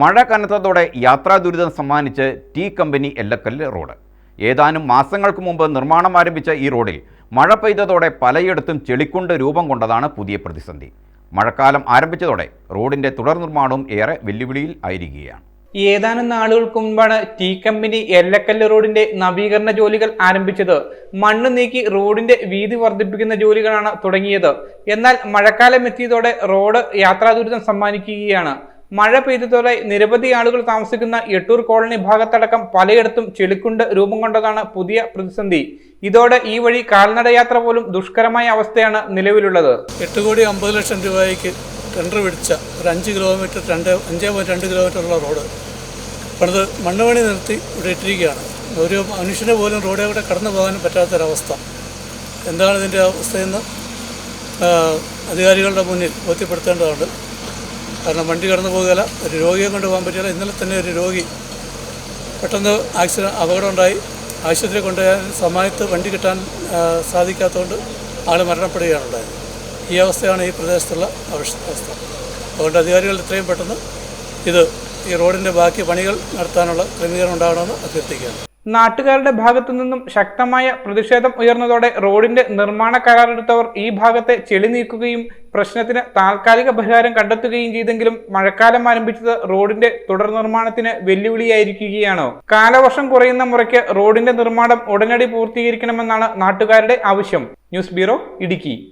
മഴ കനത്തതോടെ യാത്രാ ദുരിതം സമ്മാനിച്ച് ടീ കമ്പനി എല്ലക്കല്ല് റോഡ്. ഏതാനും മാസങ്ങൾക്ക് മുമ്പ് നിർമ്മാണം ആരംഭിച്ച ഈ റോഡിൽ മഴ പെയ്തതോടെ പലയിടത്തും ചെളിക്കുണ്ട് രൂപം കൊണ്ടതാണ് പുതിയ പ്രതിസന്ധി. മഴക്കാലം ആരംഭിച്ചതോടെ റോഡിന്റെ തുടർ നിർമ്മാണവും ഏറെ വെല്ലുവിളിയിൽ ആയിരിക്കുകയാണ്. ഏതാനും നാളുകൾക്ക് മുൻപാണ് ടീ കമ്പനി എല്ലക്കല്ല് റോഡിന്റെ നവീകരണ ജോലികൾ ആരംഭിച്ചത്. മണ്ണ് നീക്കി റോഡിന്റെ വീതി വർദ്ധിപ്പിക്കുന്ന ജോലികളാണ് തുടങ്ങിയത്. എന്നാൽ മഴക്കാലം എത്തിയതോടെ റോഡ് യാത്രാ ദുരിതം സമ്മാനിക്കുകയാണ്. മഴ പെയ്തതോടെ നിരവധി ആളുകൾ താമസിക്കുന്ന എട്ടൂർ കോളനി ഭാഗത്തടക്കം പലയിടത്തും ചെളിക്കുണ്ട് രൂപം കൊണ്ടതാണ് പുതിയ പ്രതിസന്ധി. ഇതോടെ ഈ വഴി കാൽനടയാത്ര പോലും ദുഷ്കരമായ അവസ്ഥയാണ് നിലവിലുള്ളത്. എട്ട് കോടി അമ്പത് ലക്ഷം രൂപയ്ക്ക് ടെൻഡർ പിടിച്ച ഒരു അഞ്ച് കിലോമീറ്റർ രണ്ട് അഞ്ച് പോയിന്റ് രണ്ട് കിലോമീറ്ററുള്ള റോഡ് പണിത് മണ്ണ് പണി നിർത്തി ഇവിടെ ഇട്ടിരിക്കുകയാണ്. ഒരു മനുഷ്യനെ പോലും റോഡിൽ കൂടെ കടന്നു പോകാനും പറ്റാത്തൊരവസ്ഥ. എന്താണ് ഇതിന്റെ അവസ്ഥയെന്ന് അധികാരികളുടെ മുന്നിൽ ബോധ്യപ്പെടുത്തേണ്ടതുണ്ട്. കാരണം വണ്ടി കടന്നു പോകുകയില്ല ഒരു രോഗിയെ കൊണ്ടുപോകാൻ പറ്റില്ല. ഇന്നലെ തന്നെ ഒരു രോഗി പെട്ടെന്ന് ആക്സിഡന്റ് അപകടമുണ്ടായി. ആശുപത്രി കൊണ്ടുപോയാൽ സമയത്ത് വണ്ടി കിട്ടാൻ സാധിക്കാത്തതുകൊണ്ട് ആൾ മരണപ്പെടുകയാണ് ഉണ്ടായത്. ഈ അവസ്ഥയാണ് ഈ പ്രദേശത്തുള്ള അവസ്ഥ. അതുകൊണ്ട് അധികാരികൾ എത്രയും പെട്ടെന്ന് ഇത് ഈ റോഡിന്റെ ബാക്കി പണികൾ നടത്താനുള്ള ക്രമീകരണം ഉണ്ടാകണമെന്ന് അഭ്യർത്ഥിക്കുകയാണ്. നാട്ടുകാരുടെ ഭാഗത്തു നിന്നും ശക്തമായ പ്രതിഷേധം ഉയർന്നതോടെ റോഡിന്റെ നിർമ്മാണ കരാറെടുത്തവർ ഈ ഭാഗത്തെ ചെളി നീക്കുകയും പ്രശ്നത്തിന് താൽക്കാലിക പരിഹാരം കണ്ടെത്തുകയും ചെയ്തെങ്കിലും മഴക്കാലം ആരംഭിച്ചത് റോഡിന്റെ തുടർ നിർമ്മാണത്തിന് വെല്ലുവിളിയായിരിക്കുകയാണ്. കാലവർഷം കുറയുന്ന മുറയ്ക്ക് റോഡിന്റെ നിർമ്മാണം ഉടനടി പൂർത്തീകരിക്കണമെന്നാണ് നാട്ടുകാരുടെ ആവശ്യം. News bureau Idukki.